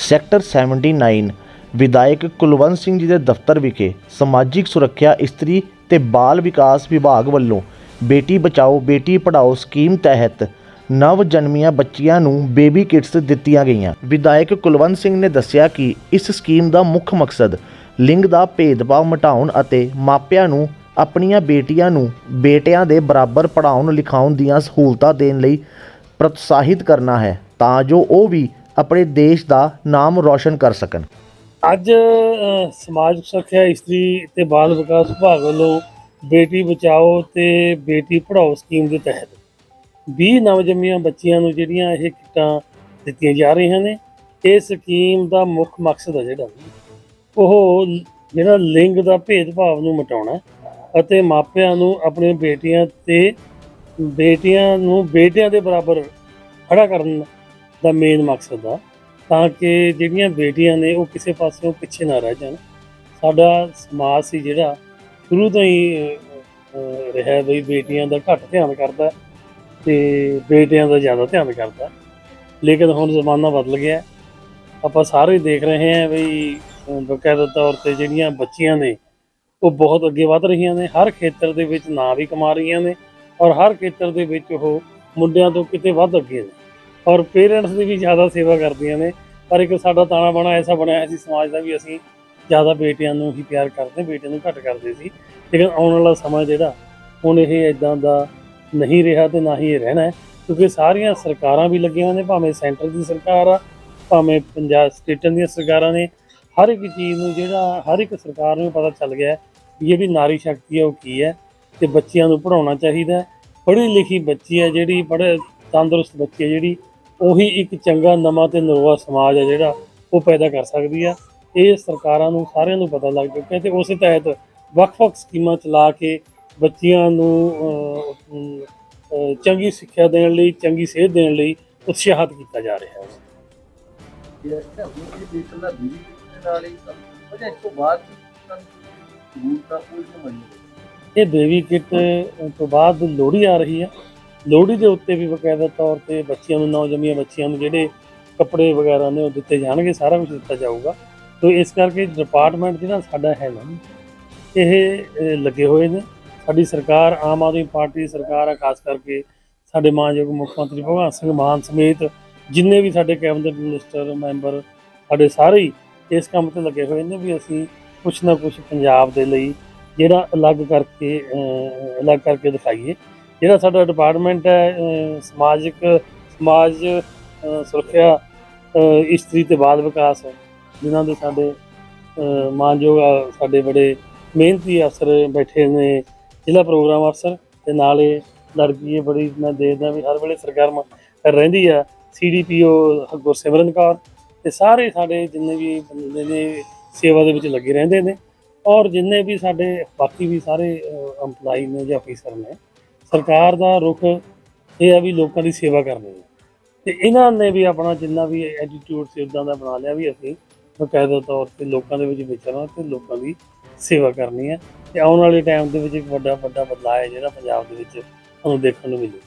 Sector 79 ਵਿਧਾਇਕ ਕੁਲਵੰਤ ਸਿੰਘ ਜੀ ਦੇ ਦਫ਼ਤਰ ਵਿਖੇ ਸਮਾਜਿਕ ਸੁਰੱਖਿਆ ਇਸਤਰੀ ਤੇ ਬਾਲ ਵਿਕਾਸ ਵਿਭਾਗ ਵੱਲੋਂ ਬੇਟੀ ਬਚਾਓ, ਬੇਟੀ ਪੜ੍ਹਾਓ ਸਕੀਮ ਤਹਿਤ ਨਵ ਜਨਮੀਆਂ ਬੱਚੀਆਂ ਨੂੰ ਬੇਬੀ ਕਿਟਸ ਦਿੱਤੀਆਂ ਗਈਆਂ। ਵਿਧਾਇਕ ਕੁਲਵੰਤ ਸਿੰਘ ਨੇ ਦੱਸਿਆ ਕਿ ਇਸ ਸਕੀਮ ਦਾ ਮੁੱਖ ਮਕਸਦ ਲਿੰਗ ਦਾ ਭੇਦਭਾਵ ਮਿਟਾਉਣ ਅਤੇ ਮਾਪਿਆਂ ਨੂੰ ਆਪਣੀਆਂ ਬੇਟੀਆਂ ਨੂੰ ਬੇਟਿਆਂ ਦੇ ਬਰਾਬਰ ਪੜ੍ਹਾਉਣ, ਲਿਖਾਉਣ ਦੀਆਂ ਸਹੂਲਤਾਂ ਦੇਣ ਲਈ ਪ੍ਰੋਤਸਾਹਿਤ ਕਰਨਾ ਹੈ। ਤਾਂ ਜੋ ਉਹ ਵੀ ਆਪਣੇ ਦੇਸ਼ ਦਾ ਨਾਮ ਰੌਸ਼ਨ ਕਰ ਸਕਣ। ਅੱਜ ਅ, ਸਮਾਜ ਸੁਰੱਖਿਆ ਇਸਤਰੀ ਤੇ ਬਾਲ ਵਿਕਾਸ ਵਿਭਾਗ ਵੱਲੋਂ ਬੇਟੀ ਬਚਾਓ ਤੇ ਬੇਟੀ ਪੜ੍ਹਾਓ ਸਕੀਮ ਦੇ ਤਹਿਤ 20 ਨਵਜੰਮੀਆਂ ਬੱਚੀਆਂ ਨੂੰ ਜਿਹੜੀਆਂ ਇਹ ਕਿੱਟਾਂ ਦਿੱਤੀਆਂ ਜਾ ਰਹੀਆਂ ਨੇ ਇਹ ਸਕੀਮ ਦਾ ਮੁੱਖ ਮਕਸਦ ਹੈ ਜਿਹੜਾ। ਉਹ ਜਿਹੜਾ ਲਿੰਗ ਦਾ ਭੇਦਭਾਵ ਨੂੰ ਮਿਟਾਉਣਾ ਅਤੇ ਮਾਪਿਆਂ ਨੂੰ ਆਪਣੇ ਬੇਟੀਆਂ ਤੇ ਬੇਟੀਆਂ ਨੂੰ ਬੇਟਿਆਂ ਦੇ ਬਰਾਬਰ ਖੜਾ ਕਰਨ ਦਾ ਮੇਨ ਮਕਸਦ ਆ, ਤਾਂ ਕਿ ਜਿਹੜੀਆਂ ਬੇਟੀਆਂ ਨੇ ਉਹ ਕਿਸੇ ਪਾਸਿਓਂ ਪਿੱਛੇ ਨਾ ਰਹਿ ਜਾਣ। ਸਾਡਾ ਸਮਾਜ ਸੀ ਜਿਹੜਾ ਸ਼ੁਰੂ ਤੋਂ ਹੀ ਰਿਹਾ ਬਈ ਬੇਟੀਆਂ ਦਾ ਘੱਟ ਧਿਆਨ ਕਰਦਾ ਹੈ ਤੇ ਬੇਟਿਆਂ ਦਾ ਜ਼ਿਆਦਾ ਧਿਆਨ ਕਰਦਾ ਲੇਕਿਨ ਹੁਣ ਜ਼ਮਾਨਾ ਬਦਲ ਗਿਆ ਆਪਾਂ ਸਾਰੇ ਦੇਖ ਰਹੇ ਹਾਂ ਬਈ ਬਕਾਇਦਾ ਤੌਰ ਤੇ ਜਿਹੜੀਆਂ ਬੱਚੀਆਂ ਨੇ, ਉਹ ਬਹੁਤ ਅੱਗੇ ਵਧ ਰਹੀਆਂ ਨੇ। ਹਰ ਖੇਤਰ ਦੇ ਵਿੱਚ ਨਾਂ ਵੀ ਕਮਾ ਰਹੀਆਂ ਨੇ ਔਰ ਹਰ ਖੇਤਰ ਦੇ ਵਿੱਚ ਉਹ ਮੁੰਡਿਆਂ ਤੋਂ ਕਿਤੇ ਵੱਧ ਅੱਗੇ ਨੇ। ਔਰ ਪੇਰੈਂਟਸ ਦੀ ਵੀ ਜ਼ਿਆਦਾ ਸੇਵਾ ਕਰਦੀਆਂ ਨੇ। ਪਰ ਇੱਕ ਸਾਡਾ ਤਾਣਾ ਬਾਣਾ ਐਸਾ ਬਣਿਆ ਸੀ ਸਮਾਜ ਦਾ ਵੀ ਅਸੀਂ ਜ਼ਿਆਦਾ ਬੇਟਿਆਂ ਨੂੰ ਹੀ ਪਿਆਰ ਕਰਦੇ, ਬੇਟਿਆਂ ਨੂੰ ਘੱਟ ਕਰਦੇ ਸੀ। ਲੇਕਿਨ ਆਉਣ ਵਾਲਾ ਸਮਾਂ ਜਿਹੜਾ, ਹੁਣ ਇਹ ਇਦਾਂ ਦਾ ਨਹੀਂ ਰਿਹਾ ਤੇ ਨਾ ਹੀ ਇਹ ਰਹਿਣਾ ਕਿਉਂਕਿ ਸਾਰੀਆਂ ਸਰਕਾਰਾਂ ਵੀ ਲੱਗੀਆਂ ਨੇ, ਭਾਵੇਂ ਸੈਂਟਰ ਦੀ ਸਰਕਾਰ ਆ, ਭਾਵੇਂ ਪੰਜਾਬ ਸਟੇਟਾਂ ਦੀਆਂ ਸਰਕਾਰਾਂ ਨੇ, ਹਰ ਇੱਕ ਚੀਜ਼ ਨੂੰ ਜਿਹੜਾ, ਹਰ ਇੱਕ ਸਰਕਾਰ ਨੂੰ ਪਤਾ ਚੱਲ ਗਿਆ ਹੈ ਵੀ ਜਿਹੜੀ ਨਾਰੀ ਸ਼ਕਤੀ ਹੈ, ਉਹ ਕੀ ਹੈ ਤੇ ਬੱਚਿਆਂ ਨੂੰ ਪੜਾਉਣਾ ਚਾਹੀਦਾ ਪੜ੍ਹੀ ਲਿਖੀ ਬੱਚੀ ਹੈ ਜਿਹੜੀ, ਪੜ੍ਹੇ ਤੰਦਰੁਸਤ ਬੱਚੀ ਹੈ ਜਿਹੜੀ ਉਹੀ ਇੱਕ ਚੰਗਾ ਨਵਾਂ ਤੇ ਨਰਵਾ ਸਮਾਜ ਹੈ ਜਿਹੜਾ ਉਹ ਪੈਦਾ ਕਰ ਸਕਦੀ ਆ। ਇਹ ਸਰਕਾਰਾਂ ਨੂੰ ਸਾਰਿਆਂ ਨੂੰ ਪਤਾ ਲੱਗ ਚੁੱਕਿਆ ਤੇ ਉਸੇ ਤਹਿਤ ਵੱਖ-ਵੱਖ ਸਕੀਮਾਂ ਚਲਾ ਕੇ ਬੱਚੀਆਂ ਨੂੰ ਚੰਗੀ ਸਿੱਖਿਆ ਦੇਣ ਲਈ ਚੰਗੀ ਸਿਹਤ ਦੇਣ ਲਈ ਉਤਸ਼ਾਹਿਤ ਕੀਤਾ ਜਾ ਰਿਹਾ ਹੈ। ਇਹ ਦਾ ਨਾਲ ਹੀ ਇਸ ਤੋਂ ਬਾਅਦ ਇਹ ਬੇਬੀ ਕਿਟ ਤੋਂ ਬਾਅਦ ਲੋਹੜੀ ਆ ਰਹੀ ਹੈ ਲੋਹੜੀ ਦੇ ਉੱਤੇ ਵੀ ਬਕਾਇਦਾ ਤੌਰ ਤੇ ਬੱਚਿਆਂ ਨੂੰ, ਨੌਜੰਮੀਆਂ ਬੱਚਿਆਂ ਨੂੰ ਜਿਹੜੇ ਕੱਪੜੇ ਵਗੈਰਾ ਨੇ ਉਹ ਦਿੱਤੇ ਜਾਣਗੇ, ਸਾਰਾ ਕੁਝ ਦਿੱਤਾ ਜਾਊਗਾ। ਤੋ ਇਸ ਕਰਕੇ ਡਿਪਾਰਟਮੈਂਟ ਜਿਹੜਾ ਸਾਡਾ ਹੈ ਨਾ, ਇਹ ਲੱਗੇ ਹੋਏ ਨੇ। ਸਾਡੀ ਸਰਕਾਰ, ਆਮ ਆਦਮੀ ਪਾਰਟੀ ਦੀ ਸਰਕਾਰ ਆ, ਖਾਸ ਕਰਕੇ ਸਾਡੇ ਮਾਨਯੋਗ ਮੁੱਖ ਮੰਤਰੀ ਭਗਵੰਤ ਸਿੰਘ ਮਾਨ ਸਮੇਤ ਜਿੰਨੇ ਵੀ ਸਾਡੇ ਕੈਬਨਿਟ ਮਿਨਿਸਟਰ, ਮੈਂਬਰ, ਸਾਡੇ ਸਾਰੇ ਹੀ ਇਸ ਕੰਮ ਤੇ ਲੱਗੇ ਹੋਏ ਨੇ ਵੀ ਅਸੀਂ ਕੁਛ ਨਾ ਕੁਛ ਪੰਜਾਬ ਦੇ ਲਈ ਜਿਹੜਾ ਅਲੱਗ ਕਰਕੇ ਅਲੱਗ ਕਰਕੇ ਦਿਖਾਈਏ। ਜਿਹੜਾ ਸਾਡਾ ਡਿਪਾਰਟਮੈਂਟ ਹੈ ਅਹ, ਸਮਾਜਿਕ ਸਮਾਜ ਅਹ, ਸੁਰੱਖਿਆ ਅਹ, ਇਸਤਰੀ ਤੇ ਬਾਲ ਵਿਕਾਸ ਜਿਨ੍ਹਾਂ ਦੇ ਸਾਡੇ ਅਹ, ਮਾਨਯੋਗ ਆ, ਸਾਡੇ ਬੜੇ ਮਿਹਨਤੀ ਅਫਸਰ ਬੈਠੇ ਨੇ ਜ਼ਿਲ੍ਹਾ ਪ੍ਰੋਗਰਾਮ ਅਫਸਰ ਤੇ ਨਾਲੇ ਲੜਕੀ ਇਹ ਬੜੀ ਮੈਂ ਦੇਖਦਾ ਵੀ ਹਰ ਵੇਲੇ ਸਰਗਰਮ ਰਹਿੰਦੀ ਆ ਸੀਡੀਪੀਓ ਗੁਰਸਿਮਰਨ ਕੌਰ ਤੇ ਸਾਰੇ ਸਾਡੇ ਜਿੰਨੇ ਵੀ ਬੰਦੇ ਨੇ ਸੇਵਾ ਦੇ ਵਿੱਚ ਲੱਗੇ ਰਹਿੰਦੇ ਨੇ ਔਰ ਜਿੰਨੇ ਵੀ ਸਾਡੇ ਬਾਕੀ ਵੀ ਸਾਰੇ EMPLOYE ਨੇ ਜਾਂ ਅਫੀਸਰ ਨੇ ਸਰਕਾਰ ਦਾ ਰੁਖ ਇਹ ਹੈ ਵੀ ਲੋਕਾਂ ਦੀ ਸੇਵਾ ਕਰਨੀ ਹੈ ਤੇ ਇਹਨਾਂ ਨੇ ਵੀ ਆਪਣਾ ਜਿੰਨਾ ਵੀ ਐਟੀਟਿਊਡ ਸੀ ਉਦਾਂ ਦਾ ਬਣਾ ਲਿਆ ਵੀ ਅਸੀਂ ਬਕਾਇਦਾ ਤੌਰ ਤੇ ਲੋਕਾਂ ਦੇ ਵਿੱਚ ਵਿਚਰਨਾ ਤੇ ਲੋਕਾਂ ਦੀ ਸੇਵਾ ਕਰਨੀ ਹੈ। ਤੇ ਆਉਣ ਵਾਲੇ ਟਾਈਮ ਦੇ ਵਿੱਚ ਇੱਕ ਵੱਡਾ ਵੱਡਾ ਬਦਲਾਅ ਹੈ ਜਿਹੜਾ ਪੰਜਾਬ ਦੇ ਵਿੱਚ ਤੁਹਾਨੂੰ ਦੇਖਣ ਨੂੰ ਮਿਲੂ